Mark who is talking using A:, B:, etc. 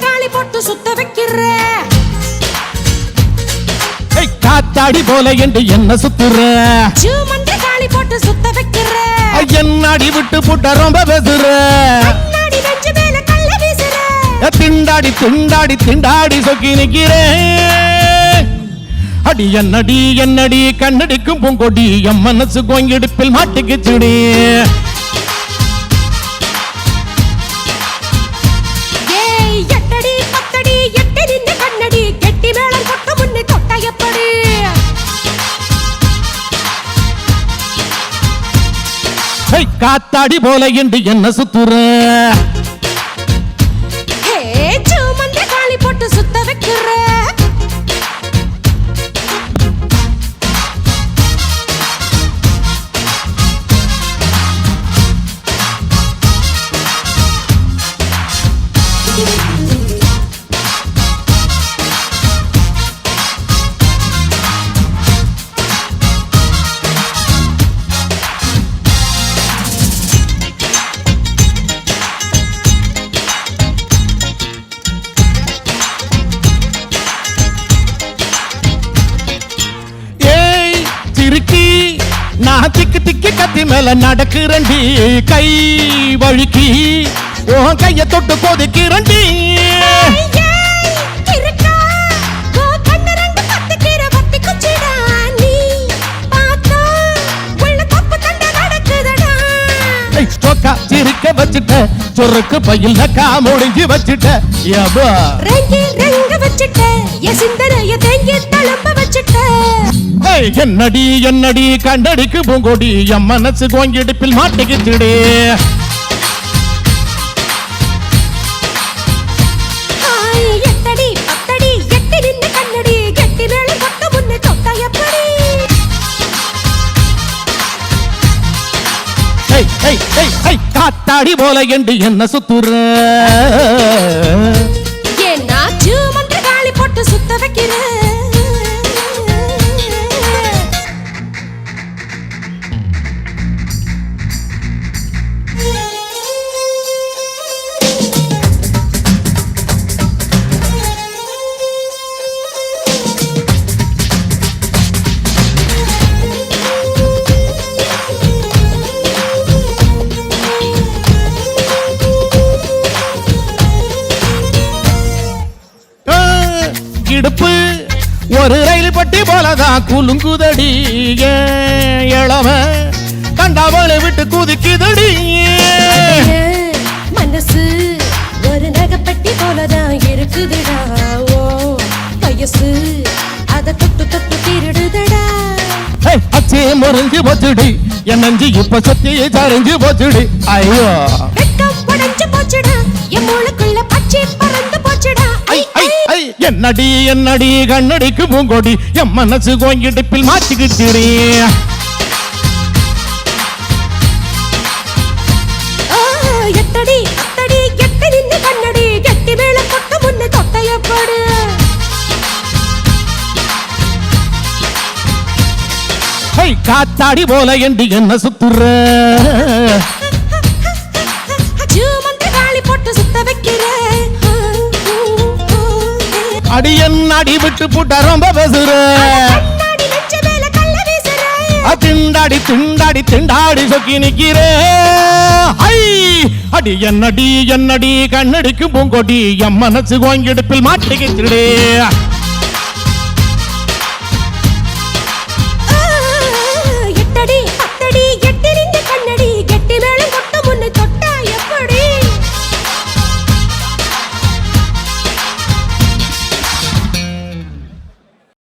A: காளி போட்டு சுத்த வைக்கிற.
B: காத்தாடி போல என்று என்ன சுத்துற?
A: காளி போட்டு சுத்த வைக்கிற.
B: என்னாடி விட்டு புட்ட ரொம்ப பேசுற திண்டாடி திண்டாடி திண்டாடி சொக்கி நிக்கிறேன் அடி என்னடி என்னடி கண்ணடிக்கும் பூங்கொடி என் மனசு கோங்கிடுப்பில் மாட்டிக்கிச்சுடி.
A: ஏய்
B: காத்தாடி போல என்று என்ன சுத்துற? நான் திக்கு திக்கி கத்தி மேல நடக்கிறண்டி கை வழுக்கி உன் கைய தொட்டு கொதிக்கிறண்டி வச்சுட்ட சொருக்கு பையில் கா முடிஞ்சு வச்சுட்ட ஏபா
A: ரெங்கி ரெங்க வச்சுட்ட என் சிந்தனைய தேங்கி தளம்ப வச்சுட்ட
B: என்னடி என்னடி கண்டடிக்கு பூங்கொடி என் மனசு கோங்கிடுப்பில் மாட்டிக்கிச்சுடி. காத்தாடி போல என்று என்ன சுத்துற? குலுங்குதடி இளம. கண்டாவளை விட்டு குதிக்குதடி.
A: மனசு ஒரு நகைப்பட்டி போலதான் இருக்குதுடா. ஓ வயசு அத தொட்டு தொட்டு திருடுதடா.
B: அச்சே முறிஞ்சு போச்சுடி. என் நெஞ்சு இப்ப சத்தி சரிஞ்சு போச்சுடி. ஐயோ. என்னடி என்னடி கண்ணடிக்கு பூங்கொடி. என் மனசு கோங்கிடுப்பில் மாட்டிக்கிச்சுடி
A: ஆ, எட்டடி அத்தடி எட்டி நின்னு கண்ணடி. கெட்டி மேல கொட்ட முன்ன தொட்டையப்படு
B: ஹை காத்தாடி போல என்று என்ன சுத்துற? அடி என் அடி விட்டு புட்ட ரொம்ப பேசுற திண்டாடி திண்டாடி திண்டாடி சொக்கி நிக்கிறே. ஐ அடி என்னடி என்னடி கண்ணடிக்கு பூங்கொடி என் மனசு கோங்கிடுப்பில் மாட்டிக்கிச்சுடே